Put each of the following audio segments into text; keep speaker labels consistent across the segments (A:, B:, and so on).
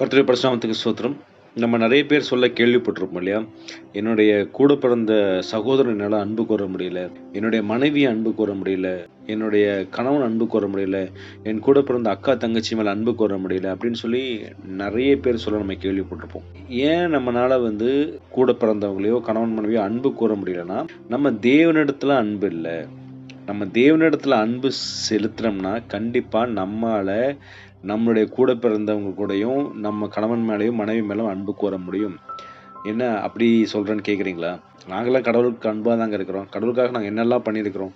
A: கர்த்தருடைய பரசுராமத்துக்கு ஸ்தோத்திரம். நம்ம நிறைய பேர் சொல்ல கேள்விப்பட்டிருப்போம் இல்லையா? என்னுடைய கூட பிறந்த சகோதரன் என்னால் அன்பு கூற முடியல என்னுடைய மனைவியை அன்பு கோர முடியல என்னுடைய கணவன் அன்பு கூற முடியல என் கூட பிறந்த அக்கா தங்கச்சி மேலே அன்பு கூற முடியல அப்படின்னு சொல்லி நிறைய பேர் சொல்ல நம்ம கேள்விப்பட்டிருப்போம். ஏன் நம்மளால் வந்து கூட பிறந்தவங்களையோ கணவன் மனைவியோ அன்பு கூற முடியலன்னா நம்ம தேவனிடத்துல அன்பு இல்லை. நம்ம தேவனிடத்தில் அன்பு செலுத்துறோம்னா கண்டிப்பாக நம்மளால் நம்மளுடைய கூட பிறந்தவங்க கூடயும் நம்ம கணவன் மேலேயும் மனைவி மேலும் அன்பு கூற முடியும். என்ன அப்படி சொல்கிறேன்னு கேட்குறீங்களா நாங்களாம் கடவுளுக்கு அன்பாக தாங்க இருக்கிறோம். கடவுளுக்காக நாங்கள் என்னெல்லாம் பண்ணியிருக்கிறோம்?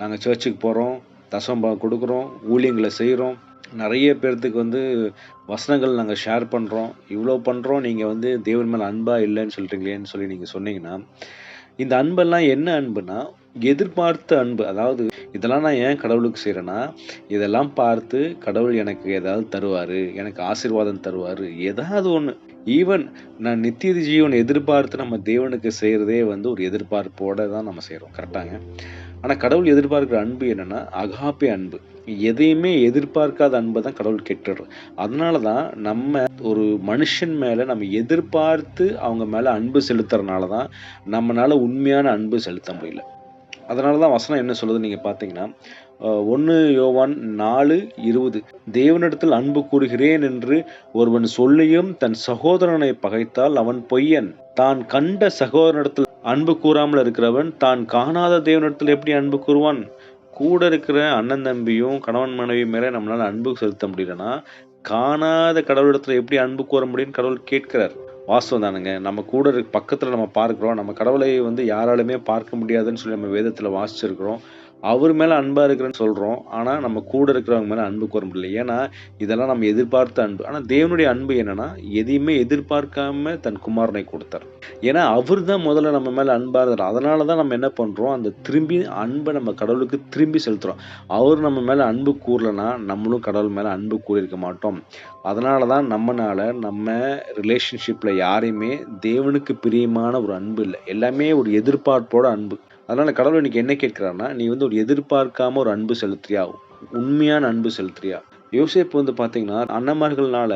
A: நாங்கள் சர்ச்சுக்கு போகிறோம் தசம்பம் கொடுக்குறோம் ஊழியங்களை செய்கிறோம் நிறைய பேர்த்துக்கு வந்து வசனங்கள் நாங்கள் ஷேர் பண்ணுறோம் இவ்வளோ பண்ணுறோம் நீங்கள் வந்து தேவன் மேலே அன்பாக இல்லைன்னு சொல்கிறீங்களேன்னு சொல்லி நீங்கள் சொன்னீங்கன்னா இந்த அன்பெல்லாம் என்ன அன்புனா எதிர்பார்த்த அன்பு. அதாவது இதெல்லாம் நான் ஏன் கடவுளுக்கு செய்கிறேன்னா இதெல்லாம் பார்த்து கடவுள் எனக்கு ஏதாவது தருவார் எனக்கு ஆசீர்வாதம் தருவார் ஏதாவது ஒன்று ஈவன் நான் நித்திய ஜீவன் எதிர்பார்த்து நம்ம தேவனுக்கு செய்கிறதே வந்து ஒரு எதிர்பார்ப்போடு தான் நம்ம செய்கிறோம் கரெக்டாங்க ஆனால் கடவுள் எதிர்பார்க்குற அன்பு என்னென்னா அகாப்பே அன்பு. எதையுமே எதிர்பார்க்காத அன்பை தான் கடவுள் கெட்டுடுறோம் அதனால தான் நம்ம ஒரு மனுஷன் மேலே நம்ம எதிர்பார்த்து அவங்க மேலே அன்பு செலுத்துறதுனால தான் நம்மளால் உண்மையான அன்பு செலுத்த முடியல. அதனால தான் வசனம் என்ன சொல்லுது நீங்கள் பார்த்தீங்கன்னா ஒன்று யோவான் நாலு இருபது. தேவனிடத்தில் அன்பு கூறுகிறேன் என்று ஒருவன் சொல்லியும் தன் சகோதரனை பகைத்தால் அவன் பொய்யன். தான் கண்ட சகோதரனிடத்தில் அன்பு கூறாமல் இருக்கிறவன் தான் காணாத தேவனிடத்தில் எப்படி அன்பு கூறுவான்? கூட இருக்கிற அண்ணன் தம்பியும் கணவன் மனைவி மேலே நம்மளால அன்பு செலுத்த முடியலன்னா காணாத கடவுளிடத்துல எப்படி அன்பு கூற முடியும்னு கடவுள் கேட்கிறார். வாஸ்தவம் தானுங்க. நம்ம கூட இருக்க பக்கத்தில் நம்ம பார்க்குறோம். நம்ம கடவுளை வந்து யாராலுமே பார்க்க முடியாதுன்னு சொல்லி நம்ம வேதத்தில் வாசிச்சிருக்கிறோம். அவர் மேலே அன்பாக இருக்கிறேன்னு சொல்கிறோம் ஆனால் நம்ம கூட இருக்கிறவங்க மேலே அன்பு கூற முடியல. ஏன்னா இதெல்லாம் நம்ம எதிர்பார்த்த அன்பு. ஆனால் தேவனுடைய அன்பு என்னென்னா எதையுமே எதிர்பார்க்காம தன் குமாரனை கொடுத்தார். ஏன்னா அவர் தான் முதல்ல நம்ம மேலே அன்பாக இருந்தார். அதனால தான் நம்ம என்ன பண்ணுறோம் அந்த திரும்பி அன்பை நம்ம கடவுளுக்கு திரும்பி செலுத்துகிறோம் அவர் நம்ம மேலே அன்பு கூறலைன்னா நம்மளும் கடவுள் மேலே அன்பு கூறியிருக்க மாட்டோம். அதனால தான் நம்மனால் நம்ம ரிலேஷன்ஷிப்பில் யாரையுமே தேவனுக்கு பிரியமான ஒரு அன்பு இல்லை. எல்லாமே ஒரு எதிர்பார்ப்போட அன்பு. அதனால் கடவுள் இன்னைக்கு என்ன கேட்குறான்னா நீ வந்து ஒரு எதிர்பார்க்காம ஒரு அன்பு செலுத்துறியா? உண்மையான அன்பு செலுத்துறியா? யோசிப்பு வந்து பார்த்தீங்கன்னா அண்ணமார்கள்னால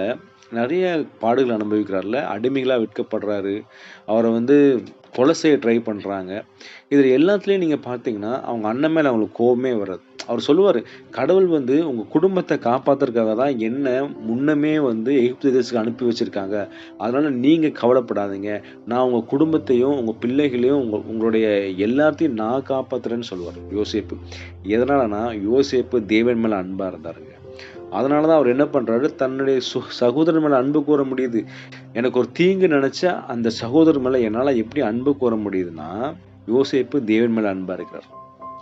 A: நிறைய பாடுகள் அனுபவிக்கிறார்ல அடிமைகளாக விற்கப்படுறாரு அவரை வந்து கொலை செய்ய ட்ரை பண்ணுறாங்க இதில் எல்லாத்துலேயும் நீங்கள் பார்த்தீங்கன்னா அவங்க அண்ணன் மேலே அவங்களுக்கு கோபமே வராது. அவர் சொல்லுவார் கடவுள் வந்து உங்கள் குடும்பத்தை காப்பாற்றுறதுக்காக தான் என்ன முன்னமே வந்து எகிப்து தேசத்துக்கு அனுப்பி வச்சுருக்காங்க. அதனால் நீங்கள் கவலைப்படாதீங்க. நான் உங்கள் குடும்பத்தையும் உங்கள் பிள்ளைகளையும் உங்கள் உங்களுடைய எல்லாத்தையும் நான் காப்பாற்றுறேன்னு சொல்லுவார் யோசேப்பு. எதனாலனா யோசேப்பு தேவன் மேலே அன்பாக இருந்தாருங்க. அதனால தான் அவர் என்ன பண்ணுறாரு தன்னுடைய சு சகோதரன் மேலே அன்பு கூற முடியுது. எனக்கு ஒரு தீங்கு நினச்சா அந்த சகோதரன் மேலே என்னால் எப்படி அன்பு கூற முடியுதுன்னா யோசேப்பு தேவன் மேலே அன்பாக இருக்கிறார்.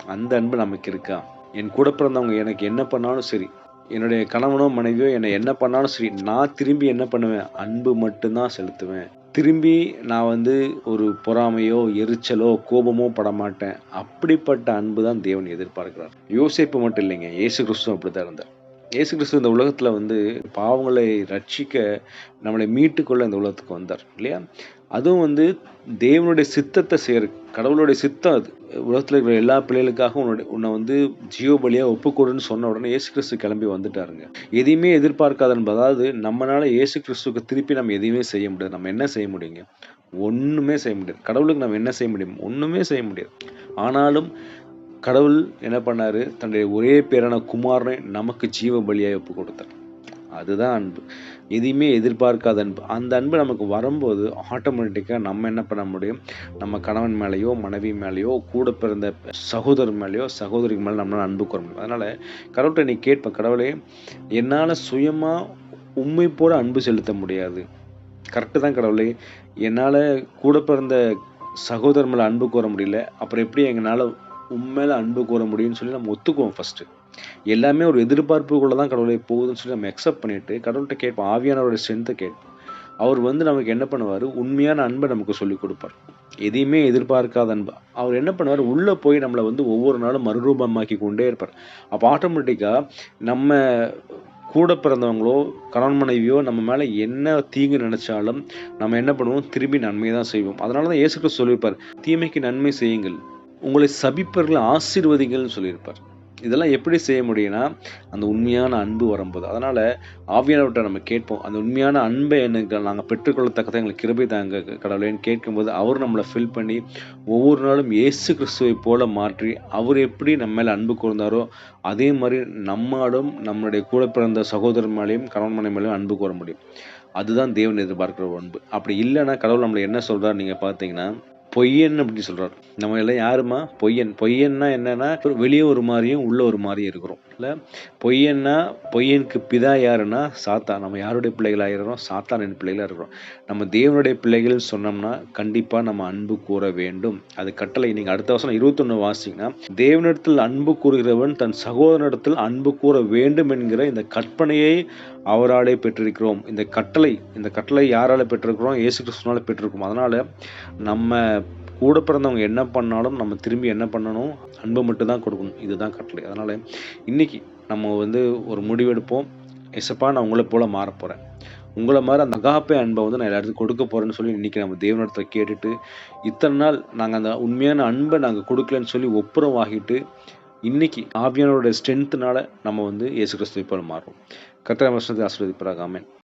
A: அந்த அன்பு நமக்கு இருக்கா? என் கூட பிறந்தவங்க எனக்கு என்ன பண்ணாலும் சரி என்னுடைய கணவனோ மனைவியோ என்னை என்ன பண்ணாலும் சரி நான் திரும்பி என்ன பண்ணுவேன்? அன்பு மட்டும்தான் செலுத்துவேன். திரும்பி நான் வந்து ஒரு பொறாமையோ எரிச்சலோ கோபமோ படமாட்டேன் அப்படிப்பட்ட அன்பு தான் தேவன் எதிர்பார்க்கிறார். யோசிப்பு மட்டும் இல்லைங்க. இயேசு கிறிஸ்துவ அப்படிதான் இருந்தார். இயேசு கிறிஸ்து இந்த உலகத்தில் வந்து பாவங்களை ரட்சிக்க நம்மளை மீட்டுக்கொள்ள இந்த உலகத்துக்கு வந்தார் இல்லையா? அதுவும் வந்து தேவனுடைய சித்தத்தை செய்கிற கடவுளுடைய சித்தம் அது. உலகத்தில் இருக்கிற எல்லா பிள்ளைகளுக்காகவும் உன்னுடைய உன்னை வந்து ஜீவபலியாக ஒப்புக்கொடுன்னு சொன்ன உடனே ஏசு கிறிஸ்து கிளம்பி வந்துட்டாருங்க. எதையுமே எதிர்பார்க்காத என்பது அதாவது நம்மளால கிறிஸ்துக்கு திருப்பி நம்ம எதையுமே செய்ய முடியாது. நம்ம என்ன செய்ய முடியுங்க? ஒன்றுமே செய்ய முடியாது. கடவுளுக்கு நம்ம என்ன செய்ய முடியும்? ஒன்றுமே செய்ய முடியாது. ஆனாலும் கடவுள் என்ன பண்ணார்? தன்னுடைய ஒரே பேரான குமாரனை நமக்கு ஜீவ பலியாக ஒப்பு கொடுத்தார். அதுதான் அன்பு. எதையுமே எதிர்பார்க்காத அன்பு. அந்த அன்பு நமக்கு வரும்போது ஆட்டோமேட்டிக்காக நம்ம என்ன பண்ண முடியும்? நம்ம கணவன் மேலேயோ மனைவி மேலேயோ கூட பிறந்த சகோதரர் மேலேயோ சகோதரிக்கு மேலே நம்மளால் அன்பு கூற முடியும். அதனால் கடவுள்கிட்ட நீ கேட்பேன் கடவுளே என்னால் சுயமாக உண்மை போல அன்பு செலுத்த முடியாது. கரெக்டு தான் கடவுளே. என்னால் கூட பிறந்த சகோதரர் மேலே அன்பு கூற முடியல. அப்புறம் எப்படி எங்களால் உண்மையில அன்பு கூற முடியும்னு சொல்லி நம்ம ஒத்துக்குவோம் ஃபஸ்ட்டு எல்லாமே ஒரு எதிர்பார்ப்புக்குள்ள தான் கடவுளை போகுதுன்னு சொல்லி நம்ம அக்செப்ட் பண்ணிட்டு கடவுள்கிட்ட கேட்போம் ஆவியானவரோட ஸ்ட்ரென்த்தை கேட்போம். அவர் வந்து நமக்கு என்ன பண்ணுவார்? உண்மையான அன்பை நமக்கு சொல்லிக் கொடுப்பார். எதையுமே எதிர்பார்க்காத அன்பு. அவர் என்ன பண்ணுவார்? உள்ளே போய் நம்மளை வந்து ஒவ்வொரு நாளும் மறுரூபமாக்கி கொண்டே இருப்பார். அப்போ ஆட்டோமேட்டிக்காக நம்ம கூட பிறந்தவங்களோ கணவன் மனைவியோ நம்ம மேலே என்ன தீங்கு நினச்சாலும் நம்ம என்ன பண்ணுவோம்? திரும்பி நன்மையை தான் செய்வோம். அதனால தான் இயேசுக்கு சொல்லியிருப்பார் தீமைக்கு நன்மை செய்யுங்கள். உங்களை சபிப்பர்களை ஆசீர்வதிங்கள்னு சொல்லியிருப்பார். இதெல்லாம் எப்படி செய்ய முடியும்னா அந்த உண்மையான அன்பு வரும்போது. அதனால் ஆவியானவர்கிட்ட நம்ம கேட்போம் அந்த உண்மையான அன்பை எனக்கு நாங்கள் பெற்றுக்கொள்ளத்தக்கதை எங்களுக்கு கிருபை தாங்க கடவுளேன்னு கேட்கும்போது அவர் நம்மளை ஃபில் பண்ணி ஒவ்வொரு நாளும் இயேசு கிறிஸ்துவை போல மாற்றி அவர் எப்படி நம்ம மேலே அன்பு கூர்ந்தாரோ அதே மாதிரி நம்மாலும் நம்மளுடைய கூட பிறந்த சகோதரர் மேலேயும் கணவன் மனை மேலேயும் அன்பு கூற முடியும். அதுதான் தேவன் எதிர்பார்க்கிற ஒரு அன்பு. அப்படி இல்லைன்னா கடவுள் நம்மளை என்ன சொல்கிறார் நீங்கள் பார்த்தீங்கன்னா பொய்யன் அப்படின்னு சொல்றாரு. நம்ம எல்லாம் யாருமா பொய்யன். பொய்யன்னா என்னன்னா ஒரு வெளியே ஒரு மாதிரியும் உள்ள ஒரு மாதிரியும் இருக்கிறோம். இல்லை பொய்யன்னா பொய்யனுக்கு பிதா யாருன்னா சாத்தா நம்ம யாருடைய பிள்ளைகளாக இருக்கிறோம்? சாத்தானின் பிள்ளைகளாக இருக்கிறோம். நம்ம தேவனுடைய பிள்ளைகள் சொன்னோம்னா கண்டிப்பாக நம்ம அன்பு கூற வேண்டும். அது கட்டளை. நீங்கள் அடுத்த வருஷம் இருபத்தொன்று வாசிங்கன்னா தேவனிடத்தில் அன்பு கூறுகிறவன் தன் சகோதரனிடத்தில் அன்பு கூற வேண்டும் என்கிற இந்த கற்பனையை அவராலே பெற்றிருக்கிறோம். இந்த கட்டளை இந்த கட்டளை யாரால் பெற்றிருக்கிறோம்? இயேசு கிறிஸ்துனால பெற்றிருக்கோம் அதனால் நம்ம கூட பிறந்தவங்க என்ன பண்ணாலும் நம்ம திரும்பி என்ன பண்ணணும்? அன்பை மட்டும் தான் கொடுக்கணும். இதுதான் கட்டளை. அதனால் இன்னைக்கு நம்ம வந்து ஒரு முடிவெடுப்போம். எசப்பா நான் உங்களை போல் மாற போகிறேன் உங்களை மாதிரி அந்த அகாப்பே அன்பை வந்து நான் எல்லாத்துக்கும் கொடுக்க போகிறேன்னு சொல்லி இன்னைக்கு நம்ம தேவனிடத்தை கேட்டுட்டு இத்தனை நாள் நாங்கள் அந்த உண்மையான அன்பை நாங்கள் கொடுக்கலன்னு சொல்லி ஒப்புரம் ஆகிட்டு இன்றைக்கி ஆவியானோட ஸ்ட்ரென்த்துனால நம்ம வந்து இயேசு கிறிஸ்துவை போல் மாறுறோம் கத்திர வருஷத்தை ஆசிர்வதிப்பாராக. ஆமென்.